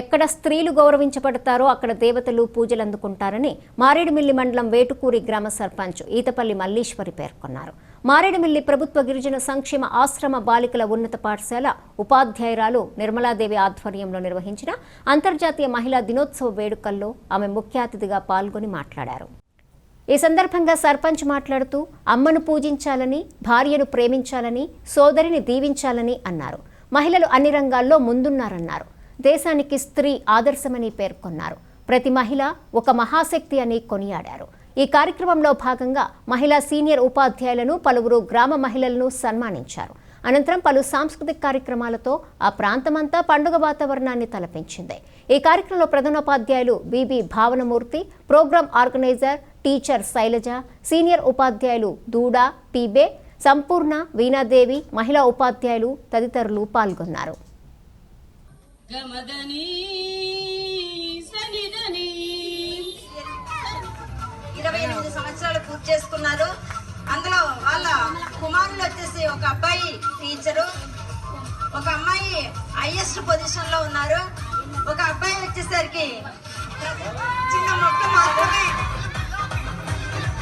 ఎక్కడ స్త్రీలు గౌరవించబడతారో అక్కడ దేవతలు పూజలు అందుకుంటారని మారేడుమిల్లి మండలం వేటుకూరి గ్రామ సర్పంచ్ ఈతపల్లి మల్లీశ్వరి పేర్కొన్నారు. మారేడుమిల్లి ప్రభుత్వ గిరిజన సంక్షేమ ఆశ్రమ బాలికల ఉన్నత పాఠశాల ఉపాధ్యాయురాలు నిర్మలాదేవి ఆధ్వర్యంలో నిర్వహించిన అంతర్జాతీయ మహిళా దినోత్సవ వేడుకల్లో ఆమె ముఖ్య అతిథిగా పాల్గొని మాట్లాడారు. ఈ సందర్భంగా సర్పంచ్ మాట్లాడుతూ అమ్మను పూజించాలని భార్యను ప్రేమించాలని సోదరిని దీవించాలని అన్నారు. మహిళలు అన్ని రంగాల్లో ముందున్నారన్నారు. దేశానికి స్త్రీ ఆదర్శమని పేర్కొన్నారు. ప్రతి మహిళ ఒక మహాశక్తి అని కొనియాడారు. ఈ కార్యక్రమంలో భాగంగా మహిళా సీనియర్ ఉపాధ్యాయులను పలువురు గ్రామ మహిళలను సన్మానించారు. అనంతరం పలు సాంస్కృతిక కార్యక్రమాలతో ఆ ప్రాంతమంతా పండుగ వాతావరణాన్ని తలపించింది. ఈ కార్యక్రమంలో ప్రధానోపాధ్యాయులు BB Bhavanamurthy program organiser teacher Shailaja senior ఉపాధ్యాయులు దూడా టీబే సంపూర్ణ వీణాదేవి మహిళా ఉపాధ్యాయులు తదితరులు పాల్గొన్నారు. గమదని సనిదని ఇరవై ఎనిమిది సంవత్సరాలు పూర్తి చేసుకున్నారు. అందులో వాళ్ళ కుమారులు వచ్చేసి ఒక అబ్బాయి టీచరు ఒక అమ్మాయి హైయెస్ట్ పొజిషన్లో ఉన్నారు. ఒక అబ్బాయి వచ్చేసరికి చిన్న మొక్క మాత్రమే.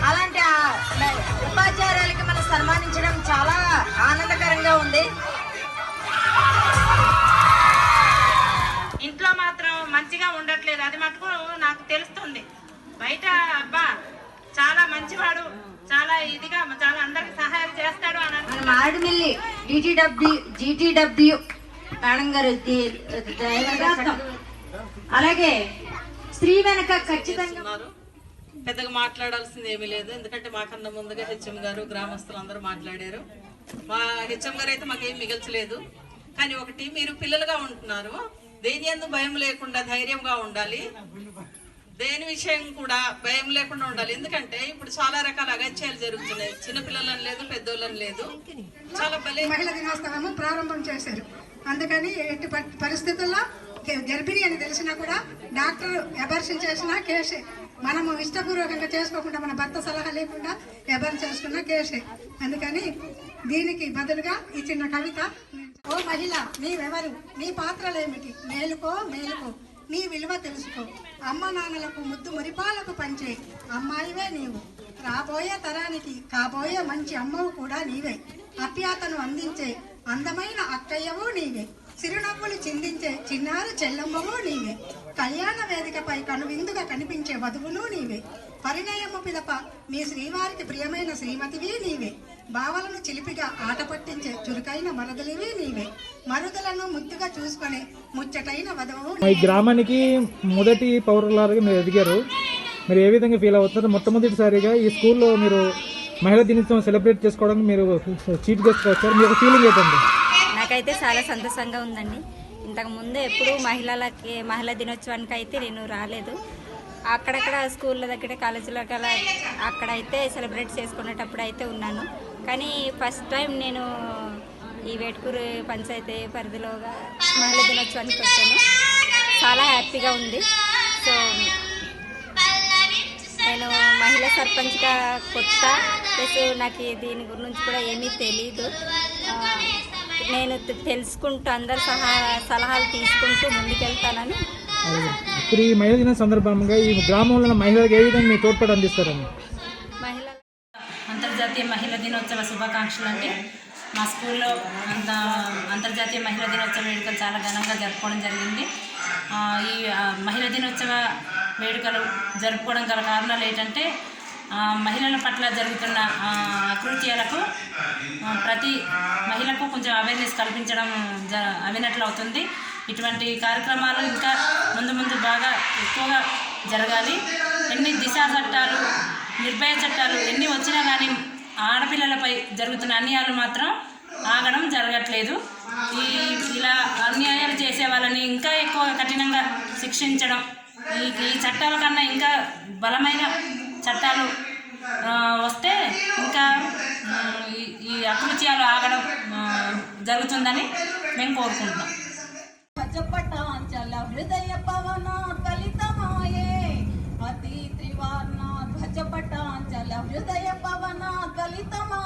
అలాంటి ఉపాధ్యాయులకి ఉపాధ్యాయురాలకి మనం సన్మానించడం చాలా అది మటుకు నాకు తెలుస్తుంది. బయట అబ్బా చాలా మంచివాడు చాలా ఇదిగా చాలా అందరికి సహాయం చేస్తాడు అని. మారేడుమిల్లి డిటిడబ్ల్యూ జిటిడబ్ల్యూ మేడం గారు. అలాగే స్త్రీ వెనక ఖచ్చితంగా ఉన్నారు. పెద్దగా మాట్లాడాల్సింది ఏమీ లేదు. ఎందుకంటే మాకన్నా ముందుగా హెచ్ఎం గారు గ్రామస్తులు అందరూ మాట్లాడారు. మా హెచ్ఎం గారు అయితే మాకేం మిగల్చలేదు. కానీ ఒకటి మీరు పిల్లలుగా ఉంటున్నారు. దేని ఎందు భయం లేకుండా ధైర్యంగా ఉండాలి? దేని విషయం కూడా భయం లేకుండా ఉండాలి. ఎందుకంటే ఇప్పుడు చాలా రకాల అగత్యాలు జరుగుతున్నాయి. చిన్నపిల్లలని లేదు పెద్దోళ్ళని లేదు. చాలా భలే మహిళా దినోత్సవము ప్రారంభం చేశారు. అందుకని ఎట్టి పరిస్థితుల్లో గర్భిణి అని తెలిసినా కూడా డాక్టర్ అబార్షన్ చేసినా కేసే. మనము ఇష్టపూర్వకంగా చేసుకోకుండా మన భర్త సలహా లేకుండా అబార్షన్ చేసుకున్న కేసే. అందుకని దీనికి బదులుగా ఈ చిన్న కవిత ఓ మహిళ నీవెవరు? నీ పాత్రలేమిటి? మేలుకో మేలుకో. నీ విలువ తెలుసుకో. అమ్మ నాన్నలకు ముద్దు మురిపాలకు పంచే అమ్మాయివే నీవు. రాబోయే తరానికి కాబోయే మంచి అమ్మవు కూడా నీవే. అప్యాతను అందించే అందమైన అక్కయ్యవు నీవే. చిరునవ్వులు చిందించే చిన్నారి చెల్లమ్మవు నీవే. కళ్యాణ వేదికపై కనువిందుగా కనిపించే వధువును నీవే. పరిణయము పిలప మీ శ్రీవారికి ప్రియమైన శ్రీమతివి నీవే. బావలను చిలిపిగా ఆట పట్టించే చురుకైన మరదలివి నీవే. మరుదలను ముద్దుగా చూసుకునే ముచ్చటైన వధువు ఈ గ్రామానికి మొదటి పౌరులాగా మీరు ఎదిగారు. మీరు ఏ విధంగా ఫీల్ అవుతున్నారు? మొట్టమొదటిసారిగా ఈ స్కూల్లో మీరు మహిళా దినోత్సవం సెలబ్రేట్ చేసుకోవడానికి మీరు చీఫ్ గెస్ట్ వచ్చారు. మీ యొక్క ఫీలింగ్ ఏంటండి? నాకైతే చాలా సంతోషంగా ఉందండి. ఇంతకుముందు ఎప్పుడు మహిళలకి మహిళా దినోత్సవానికి అయితే నేను రాలేదు. అక్కడక్కడ స్కూళ్ళ దగ్గర కాలేజీల గల అక్కడైతే సెలబ్రేట్ చేసుకునేటప్పుడు అయితే ఉన్నాను. కానీ ఫస్ట్ టైం నేను ఈ వేటుకూరు పంచాయతీ పరిధిలోగా మహిళా దినోత్సవానికి వచ్చాను. చాలా హ్యాపీగా ఉంది. సో నేను మహిళా సర్పంచ్గా కొత్త. ప్లస్ నాకు దీని గురించి కూడా ఏమీ తెలియదు నేను తెలుసుకుంటూ అందరి సహా సలహాలు తీసుకుంటూ ముందుకెళ్తానని. ఇప్పుడు ఈ మహిళా దినం సందర్భంగా ఈ గ్రామంలో మహిళలకు ఏ విధంగా మీ తోడ్పాటు అందిస్తారండి మహిళ అంతర్జాతీయ మహిళా దినోత్సవ శుభాకాంక్షలు అండి. మా స్కూల్లో అంత అంతర్జాతీయ మహిళా దినోత్సవ వేడుకలు చాలా ఘనంగా జరుపుకోవడం జరిగింది. ఆ, ఈ మహిళా దినోత్సవ వేడుకలు జరుపుకోవడం గల కారణాలు ఏంటంటే మహిళల పట్ల జరుగుతున్న అకృత్యాలకు ప్రతి మహిళకు కొంచెం అవేర్నెస్ కల్పించడం జ అవినట్లు అవుతుంది ఇటువంటి కార్యక్రమాలు ఇంకా ముందు ముందు బాగా ఎక్కువగా జరగాలి. ఎన్ని దిశా చట్టాలు నిర్భయ చట్టాలు ఎన్ని వచ్చినా కానీ ఆడపిల్లలపై జరుగుతున్న అన్యాయాలు మాత్రం ఆగడం జరగట్లేదు. ఈ ఇలా అన్యాయాలు చేసే వాళ్ళని ఇంకా ఎక్కువ కఠినంగా శిక్షించడం ఈ ఈ చట్టాల కన్నా ఇంకా బలమైన చట్టాలు వస్తే ఇంకా ఈ- ఈ అకృత్యాలు ఆగడం జరుగుతుందని మేము కోరుకుంటున్నాం. ధ్వజపటాంచల హృదయ పవన కలితమాయే. అతి త్రివర్ణ ధ్వజపటాంచల హృదయ పవన కలితమా